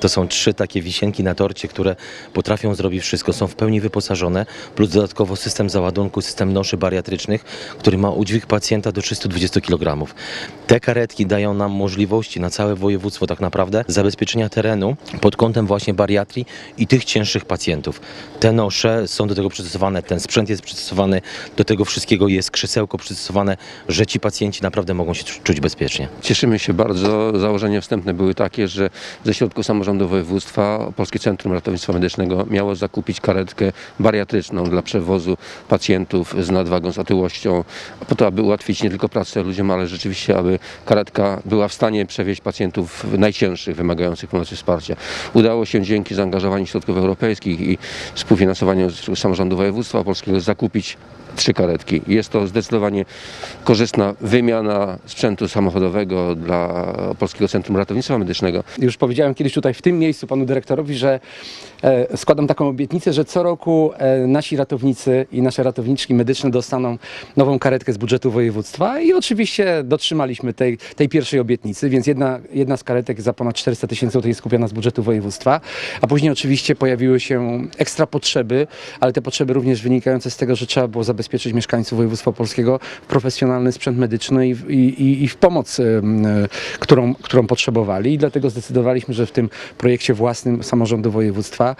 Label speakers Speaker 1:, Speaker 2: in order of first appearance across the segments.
Speaker 1: To są trzy takie wisienki na torcie, które potrafią zrobić wszystko. Są w pełni wyposażone, plus dodatkowo system załadunku, system noszy bariatrycznych, który ma udźwig pacjenta do 320 kg. Te karetki dają nam możliwości na całe województwo tak naprawdę zabezpieczenia terenu pod kątem właśnie bariatrii i tych cięższych pacjentów. Te nosze są do tego przystosowane, ten sprzęt jest przystosowany, do tego wszystkiego jest krzesełko przystosowane, że ci pacjenci naprawdę mogą się czuć bezpiecznie.
Speaker 2: Cieszymy się bardzo. Założenia wstępne były takie, że ze środków samorządu województwa Polskie Centrum Ratownictwa Medycznego miało zakupić karetkę bariatryczną dla przewozu pacjentów z nadwagą, z otyłością, po to, aby ułatwić nie tylko pracę ludziom, ale rzeczywiście, aby karetka była w stanie przewieźć pacjentów najcięższych, wymagających pomocy wsparcia. Udało się dzięki zaangażowaniu środków europejskich i współfinansowaniu samorządu województwa polskiego zakupić trzy karetki. Jest to zdecydowanie korzystna wymiana sprzętu samochodowego dla Polskiego Centrum Ratownictwa Medycznego.
Speaker 3: Już powiedziałem kiedyś tutaj w tym miejscu panu dyrektorowi, że e, składam taką obietnicę, że co roku e, nasi ratownicy i nasze ratowniczki medyczne dostaną nową karetkę z budżetu województwa. I oczywiście dotrzymaliśmy tej, tej pierwszej obietnicy, więc jedna, jedna z karetek za ponad 400 tysięcy złotych jest kupiona z budżetu województwa, a później oczywiście pojawiły się ekstra potrzeby, ale te potrzeby również wynikające z tego, że trzeba było zabezpieczyć mieszkańców województwa polskiego w profesjonalny sprzęt medyczny i, i, i- w pomoc, e, którą, którą potrzebowali. I dlatego zdecydowaliśmy, że w tym projekcie własnym samorządu województwa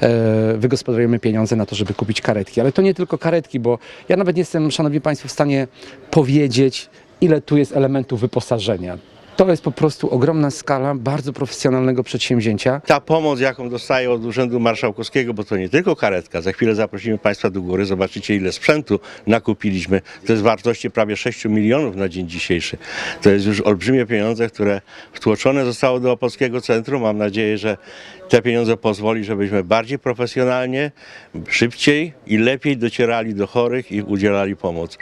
Speaker 3: e, wygospodarujemy pieniądze na to, żeby kupić karetki. Ale to nie tylko karetki, bo ja nawet nie jestem, szanowni państwo, w stanie powiedzieć, ile tu jest elementów wyposażenia. To jest po prostu ogromna skala bardzo profesjonalnego przedsięwzięcia.
Speaker 4: ta pomoc, jaką dostaję od Urzędu Marszałkowskiego, bo to nie tylko karetka, za chwilę zaprosimy Państwa do góry, zobaczycie ile sprzętu nakupiliśmy. To jest wartości prawie 6 milionów na dzień dzisiejszy. To jest już olbrzymie pieniądze, które wtłoczone zostało do Polskiego Centrum. Mam nadzieję, że te pieniądze pozwoli, żebyśmy bardziej profesjonalnie, szybciej i lepiej docierali do chorych i udzielali pomoc.